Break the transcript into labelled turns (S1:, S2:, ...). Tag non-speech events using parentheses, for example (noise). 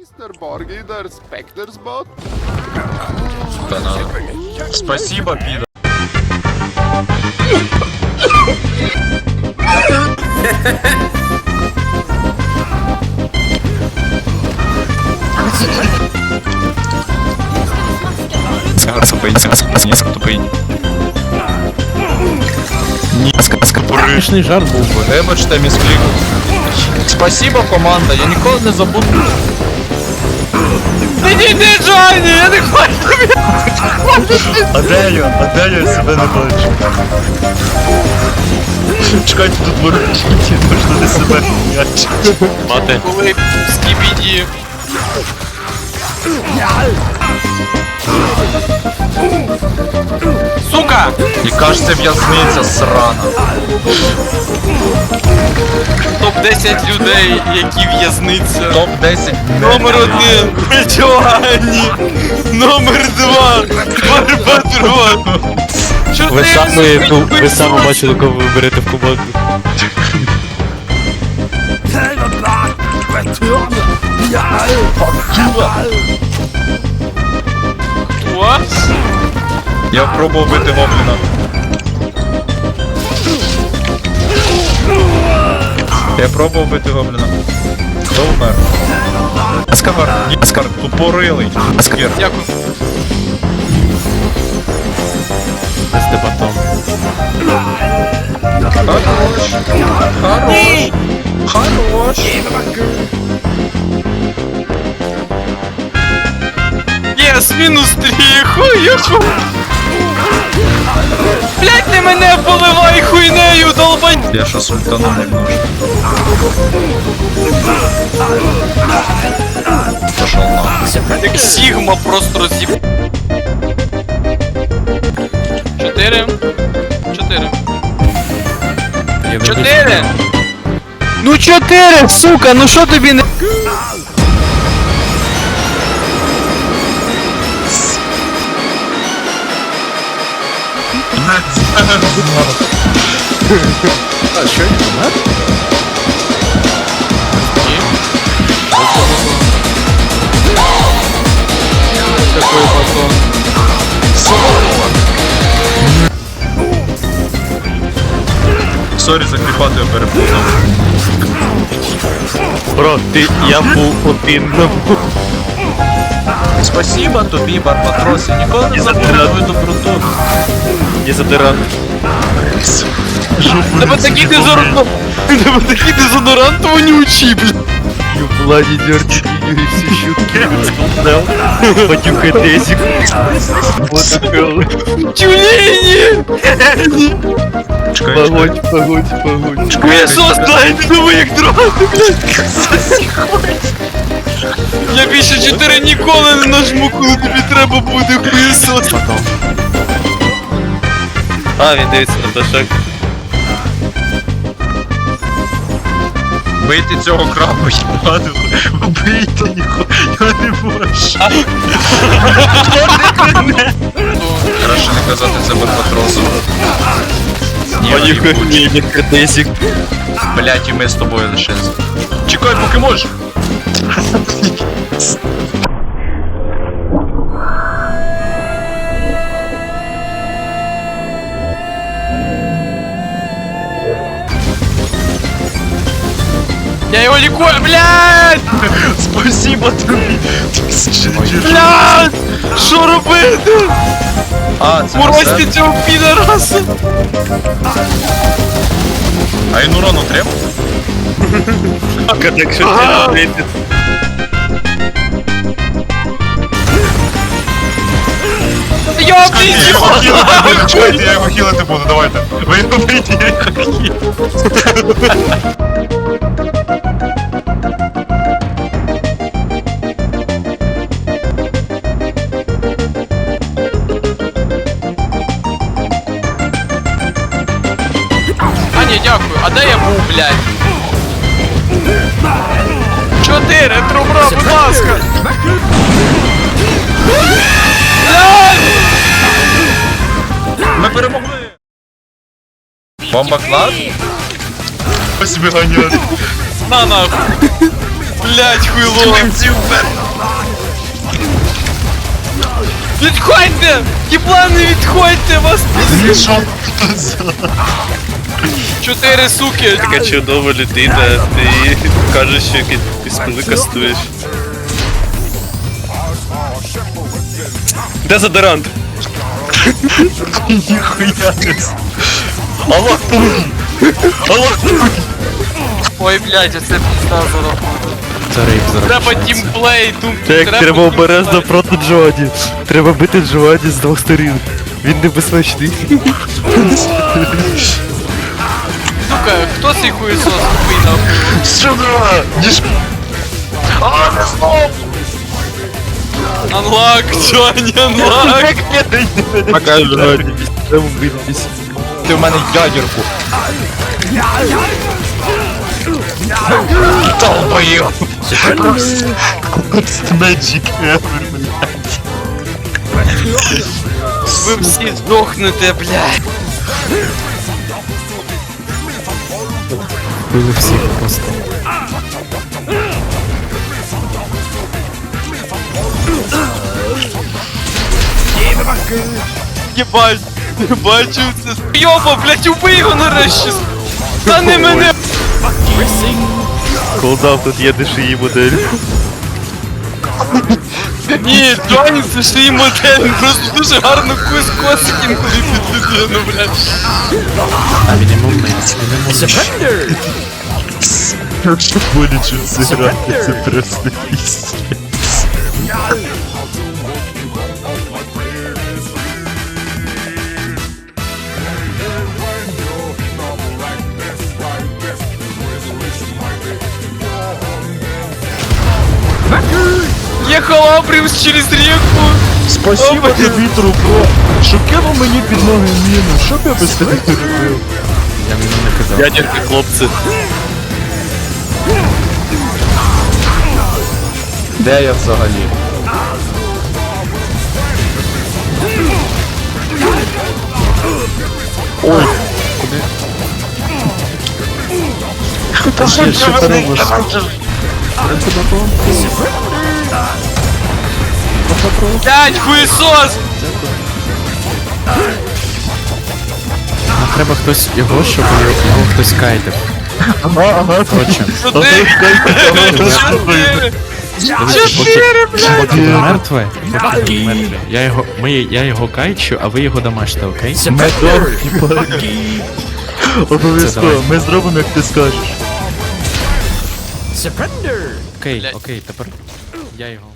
S1: Мистер Боргидер, Спектерсбот.
S2: Да надо. Спасибо, пидор. Сахар, сахар, сахар, сахар, сказка
S3: Пишний жарт був би.
S2: Вибачте, місклік. Спасибо, команда, я ніколи не забуду.
S3: Підійди, Джоні, я не хочу.
S4: А де я? А де я себе не бачу? Чекайте, тут воротіті, можна не себе м'яч.
S3: Мати.
S5: Коли скібіді. Сука!
S2: Яка ж це в'язниця срана?
S5: Топ-10 людей, які в'язниця.
S2: Топ-10
S5: Номер один Джоанні. Номер два Барбатрон.
S3: Ви саме, ви саме бачили, кого ви берете в команду.
S5: What?
S2: Я пробував бити гобліна. Я пробував бити гобліна. Хто вмер? Аскавар. Ні, Аскар, тупорилий. Аскавір.
S5: Дякую.
S3: Без дебатом.
S2: Хорош. Хорош. Хорош.
S5: Мінус хуйоху. Блять, ти мене поливай хуйнею, долбань.
S2: Я щас ультану немножко. Пошел нахуй.
S5: Як Сігма просто роз'їб. Чотири. Чотири. Чотири! Ну чотири, сука, ну що тобі не...
S2: Сорі, за кріпату я перепутав.
S3: Бро, ти, я був один на
S2: Спасибо тобі, Барбатрос, я ніколи не забуду твою доброту.
S3: Не задиран.
S5: Тебе такий дезодорант... Тебе такий дезодорант вонючий, бля.
S3: Владі дерти і всі щутки. Дал. Потюхай тесик.
S5: Тюлені!
S2: Чекай, чекай.
S3: Погодь, погодь, погодь.
S5: Хуєсос, дай, не думай, як драти, блядь. Я більше чотири ніколи не нажму, коли тобі треба буде хуєсос.
S3: А, він дивиться на ташак.
S2: Бийте цього крабу, їбану. Убийте його, я не можу. Краще не казати це Барбатросу. Ні,
S3: Понюхай
S2: їбучий.
S3: мені.
S2: Блять, і ми з тобою лишилися. Чекай, поки можеш.
S5: блядь! (laughs)
S4: Спасибо тобі.
S5: Блядь! Що робити?
S2: А, це
S5: Морозьте
S2: все?
S5: цього підараса!
S2: А він урон отримав?
S3: Так що ти робити?
S5: Йобний
S2: Я його хілити буду, чекайте, я його хілити буду, давайте. Ви його бийте, я його хілю.
S5: дякую. А де я був, блядь? Чотири, трубра, будь ласка!
S2: Ми перемогли! Бомба клад?
S4: Ось виганяє.
S5: На нахуй! Блять, хуйло! Відходьте! Єблани, відходьте! Вас пізніше! Чотири суки!
S3: Така чудова людина, ти кажеш, що спили кастуєш. Дезодорант!
S2: Ніхуя Аллах! Аллах!
S5: Ой, блядь, оце пізда зараз.
S4: Це рейп зараз.
S5: Треба тімплей, тум
S4: Так, треба обережно проти Джоаді. Треба бити Джоаді з двох сторін. Він небезпечний.
S5: Сука, хто цей хуєсос тупий нахуй?
S2: Сюда! Ніж... А, не знов!
S5: Анлак, Джоні, анлак!
S4: Пока Джоаді. Треба битись.
S6: Ти в мене ядерку.
S2: Долбоёб! Просто magic ever, блядь.
S5: Ви всі здохнете, блядь!
S4: Били всіх просто.
S5: Єбать, я бачив це. Йоба, блядь, убий його нарешті! Та не мене!
S4: Колдав тут є дешеві модель. (laughs)
S5: Ні, Джоні це ще й модель, він просто дуже гарно кус косик інколи під людину, блядь.
S4: А мінімум мець, мінімум
S2: Що боляче це грати, це просто пісня.
S5: Ехал Абримс через реку.
S2: Спасибо тобі, трубро, що кинув мені під ноги міну, що б я без тебе робив?
S4: Я міну не казав.
S3: Ядерки, хлопці.
S6: Де я взагалі?
S2: Що, що ти робиш?
S5: Блядь, хуесос!
S4: Нам треба хтось його, щоб його, хтось кайтив.
S2: Ага, ага.
S5: Чотири! Блядь!
S4: Я його, ми, я його кайчу, а ви його дамажте, окей?
S2: Обов'язково, ми зробимо, як ти скажеш.
S4: Окей, окей, тепер я його.